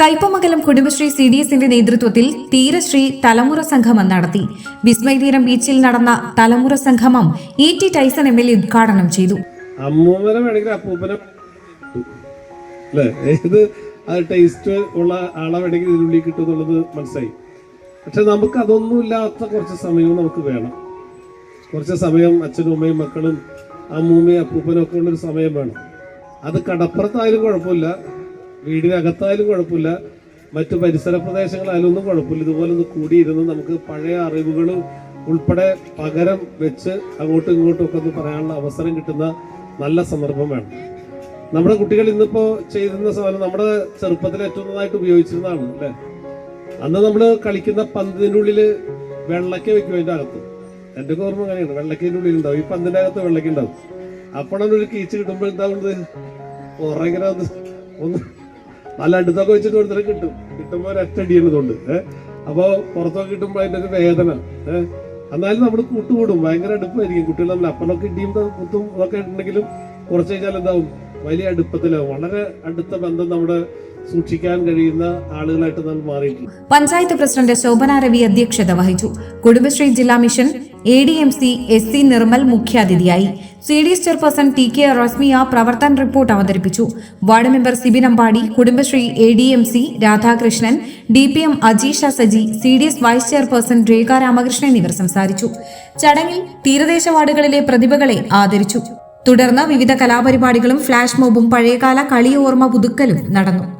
Kaipamangalam Kudumbashree C D എസിന്റെ നേതൃത്വത്തിൽ തീരശ്രീ തലമുറ സംഗമം നടത്തി. വിസ്മയതീരം ബീച്ചിൽ നടന്ന തലമുറ സംഗമം E T Tyson M L A ഉദ്ഘാടനം ചെയ്തു. ടേസ്റ്റ് ഉള്ള പക്ഷെ നമുക്ക് അതൊന്നും ഇല്ലാത്ത കുറച്ച് സമയവും നമുക്ക് വേണം. കുറച്ച് സമയം അച്ഛനും അമ്മയും മക്കളും അമ്മൂമ്മയും അപ്പൂപ്പനും ഒക്കെ ഉള്ളൊരു സമയം വേണം. അത് കടപ്പുറത്തായാലും കുഴപ്പമില്ല. വീടിനകത്തായാലും കുഴപ്പമില്ല. മറ്റു പരിസര പ്രദേശങ്ങളായാലും ഒന്നും കുഴപ്പമില്ല. ഇതുപോലെ ഒന്ന് കൂടിയിരുന്ന് നമുക്ക് പഴയ അറിവുകൾ ഉൾപ്പെടെ പകരം വെച്ച് അങ്ങോട്ടും ഇങ്ങോട്ടും ഒക്കെ ഒന്ന് പറയാനുള്ള അവസരം കിട്ടുന്ന നല്ല സന്ദർഭം വേണം. നമ്മുടെ കുട്ടികൾ ഇന്നിപ്പോ ചെയ്തിരുന്ന സാധനം നമ്മുടെ ചെറുപ്പത്തിൽ ഏറ്റവും നന്നായിട്ട് ഉപയോഗിച്ചിരുന്നതാണ് അല്ലേ? അന്ന് നമ്മൾ കളിക്കുന്ന പന്തിന്റെ ഉള്ളിൽ വെള്ളക്ക വെക്കും അതിന്റെ അകത്ത്. എന്റെ ഓർമ്മ അങ്ങനെയാണ്. വെള്ളക്കതിന്റെ ഉള്ളിൽ ഉണ്ടാവും ഈ പന്തിന്റെ അകത്ത് വെള്ളക്ക ഉണ്ടാവും. അപ്പോഴാണ് ഒരു കീച്ച് കിട്ടുമ്പോൾ എന്താവുന്നത് പുറകിനെ ഒന്ന് ഒന്ന് നല്ല അടുത്തൊക്കെ വെച്ചിട്ട് ഒരുത്തരം കിട്ടും. കിട്ടുമ്പോൾ ഒരൊറ്റ അടിയുന്നതുകൊണ്ട് ഏഹ് അപ്പോൾ പുറത്തൊക്കെ കിട്ടുമ്പോൾ അതിന്റെ ഒരു വേദന. ഏഹ് എന്നാലും നമ്മൾ കൂട്ടുകൂടും. ഭയങ്കര അടുപ്പായിരിക്കും. കുട്ടികൾ നമ്മൾ അപ്പനൊക്കെ ഇടിയും കുത്തും അതൊക്കെ ഉണ്ടെങ്കിലും കുറച്ച് കഴിഞ്ഞാൽ എന്താവും? വലിയ അടുപ്പത്തിലാവും വളരെ അടുത്ത ബന്ധം നമ്മുടെ സൂക്ഷിക്കാൻ കഴിയുന്ന ആളുകളായിട്ട് നമ്മൾ മാറിയിട്ടുണ്ട്. പഞ്ചായത്ത് പ്രസിഡന്റ് ശോഭന രവി അധ്യക്ഷത വഹിച്ചു. കുടുംബശ്രീ ജില്ലാ mission A D M C S C Nirmal മുഖ്യാതിഥിയായി. C D S chairperson T K Rasmiya പ്രവർത്തന റിപ്പോർട്ട് അവതരിപ്പിച്ചു. Ward member Sibin Ambadi Kudumbashree A D M C Radhakrishnan D P M Ajeesha Saji C D S vice chairperson Rekha Ramakrishnan എന്നിവർ സംസാരിച്ചു. ചടങ്ങിൽ തീരദേശ വാർഡുകളിലെ പ്രതിഭകളെ ആദരിച്ചു. തുടർന്ന് വിവിധ കലാപരിപാടികളും ഫ്ളാഷ് മോബും പഴയകാല കളിയോർമ്മ പുതുക്കലും നടന്നു.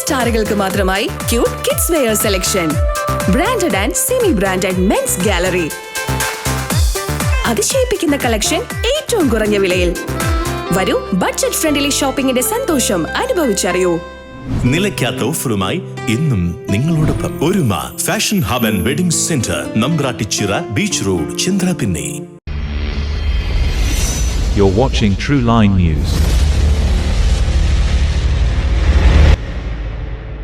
സ്റ്റാറുകൾക്ക് മാത്രമായി cute kids wear selection branded and semi branded men's gallery അതിശയിപ്പിക്കുന്ന കളക്ഷൻ ഏറ്റവും കുറഞ്ഞ വിലയിൽ. വരൂ ബഡ്ജറ്റ് ഫ്രണ്ട്ലി ഷോപ്പിംഗിന്റെ സന്തോഷം അനുഭവിച്ചറിയൂ. നിലയ്ക്കാത്ത ഓഫറുമായി ഇന്നും നിങ്ങളോടൊപ്പം Oruma fashion hub and wedding centre Nambrattichira beach road ചന്ദ്രപിന്നെ. You're watching True Line News.